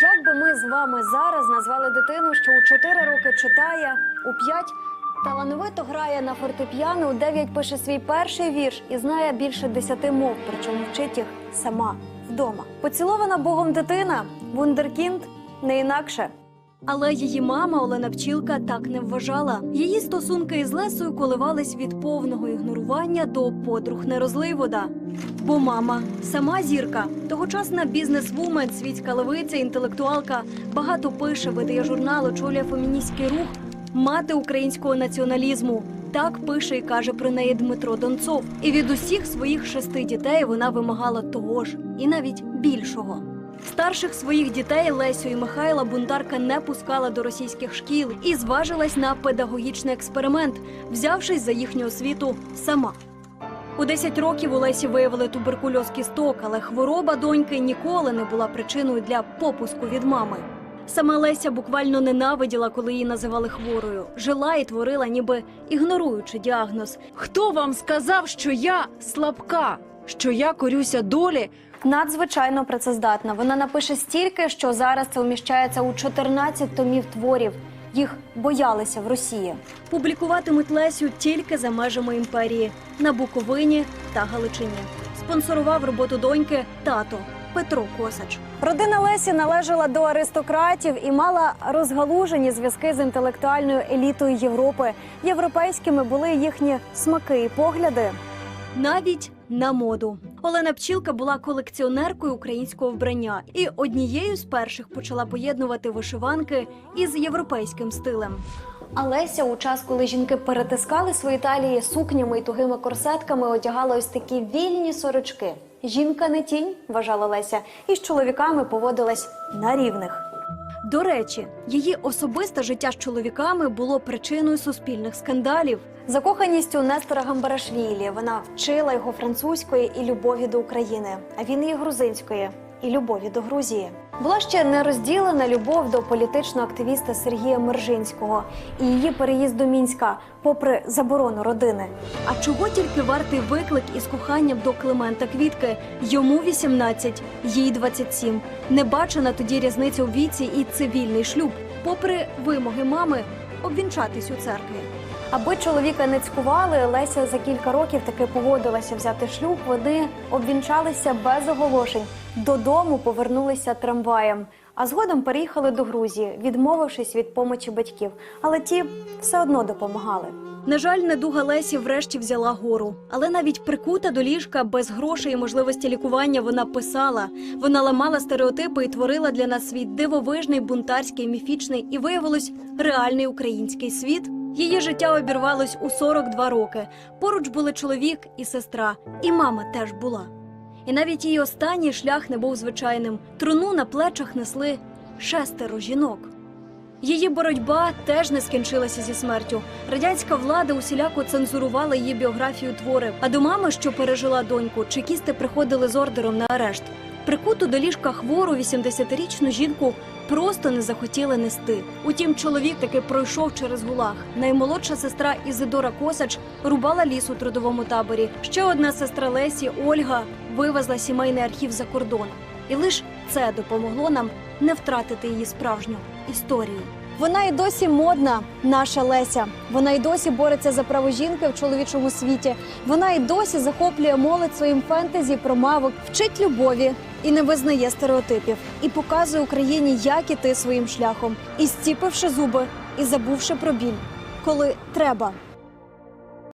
Як би ми з вами зараз назвали дитину, що у 4 роки читає, у 5 талановито грає на фортепіано, у 9 пише свій перший вірш і знає більше 10 мов, причому вчить їх сама вдома. Поцілована Богом дитина, вундеркінд не інакше. Але її мама Олена Пчілка так не вважала. Її стосунки із Лесою коливались від повного ігнорування до подруг не розлий вода. Бо мама сама зірка, тогочасна бізнес-вумен, світська левиця, інтелектуалка, багато пише, видає журнал, очолює феміністський рух, мати українського націоналізму. Так пише і каже про неї Дмитро Донцов. І від усіх своїх шести дітей вона вимагала того ж, і навіть більшого. Старших своїх дітей Лесю і Михайла бунтарка не пускала до російських шкіл і зважилась на педагогічний експеримент, взявшись за їхню освіту сама. У 10 років у Лесі виявили туберкульоз кісток, але хвороба доньки ніколи не була причиною для попуску від мами. Сама Леся буквально ненавиділа, коли її називали хворою. Жила і творила, ніби ігноруючи діагноз. Хто вам сказав, що я слабка, що я корюся долі? Надзвичайно працездатна. Вона напише стільки, що зараз це уміщається у 14 томів творів. Їх боялися в Росії. Публікуватимуть Лесю тільки за межами імперії на Буковині та Галичині. Спонсорував роботу доньки тато Петро Косач. Родина Лесі належала до аристократів і мала розгалужені зв'язки з інтелектуальною елітою Європи. Європейськими були їхні смаки і погляди. Навіть на моду Олена Пчілка була колекціонеркою українського вбрання і однією з перших почала поєднувати вишиванки із європейським стилем. А Леся у час, коли жінки перетискали свої талії сукнями і тугими корсетками, одягала ось такі вільні сорочки. Жінка не тінь, вважала Леся, і з чоловіками поводилась на рівних. До речі, її особисте життя з чоловіками було причиною суспільних скандалів. Закоханість у Нестора Гамбарашвілі. Вона вчила його французької і любові до України, а він її грузинської і любові до Грузії. Була ще нерозділена любов до політичного активіста Сергія Мержинського і її переїзд до Мінська, попри заборону родини. А чого тільки вартий виклик із коханням до Климента Квітки? Йому 18, їй 27. Не бачена тоді різниця у віці і цивільний шлюб, попри вимоги мами обвінчатись у церкві. Аби чоловіка не цькували, Леся за кілька років таки погодилася взяти шлюб. Вони обвінчалися без оголошень. Додому повернулися трамваєм, а згодом переїхали до Грузії, відмовившись від помочі батьків. Але ті все одно допомагали. На жаль, недуга Лесі врешті взяла гору, але навіть прикута до ліжка без грошей і можливості лікування вона писала. Вона ламала стереотипи і творила для нас свій дивовижний, бунтарський, міфічний і виявилось реальний український світ. Її життя обірвалось у 42 роки. Поруч були чоловік і сестра, і мама теж була. І навіть її останній шлях не був звичайним. Труну на плечах несли шестеро жінок. Її боротьба теж не скінчилася зі смертю. Радянська влада усіляко цензурувала її біографію твори. А до мами, що пережила доньку, чекісти приходили з ордером на арешт. Прикуту до ліжка хвору 80-річну жінку просто не захотіли нести. Утім, чоловік таки пройшов через гулаг. Наймолодша сестра Ізидора Косач рубала ліс у трудовому таборі. Ще одна сестра Лесі Ольга вивезла сімейний архів за кордон. І лише це допомогло нам не втратити її справжню історію. Вона й досі модна, наша Леся. Вона й досі бореться за право жінки в чоловічому світі. Вона й досі захоплює молодь своїм фентезі про мавок, вчить любові і не визнає стереотипів, і показує Україні, як іти своїм шляхом, і стіпивши зуби, і забувши про біль, коли треба.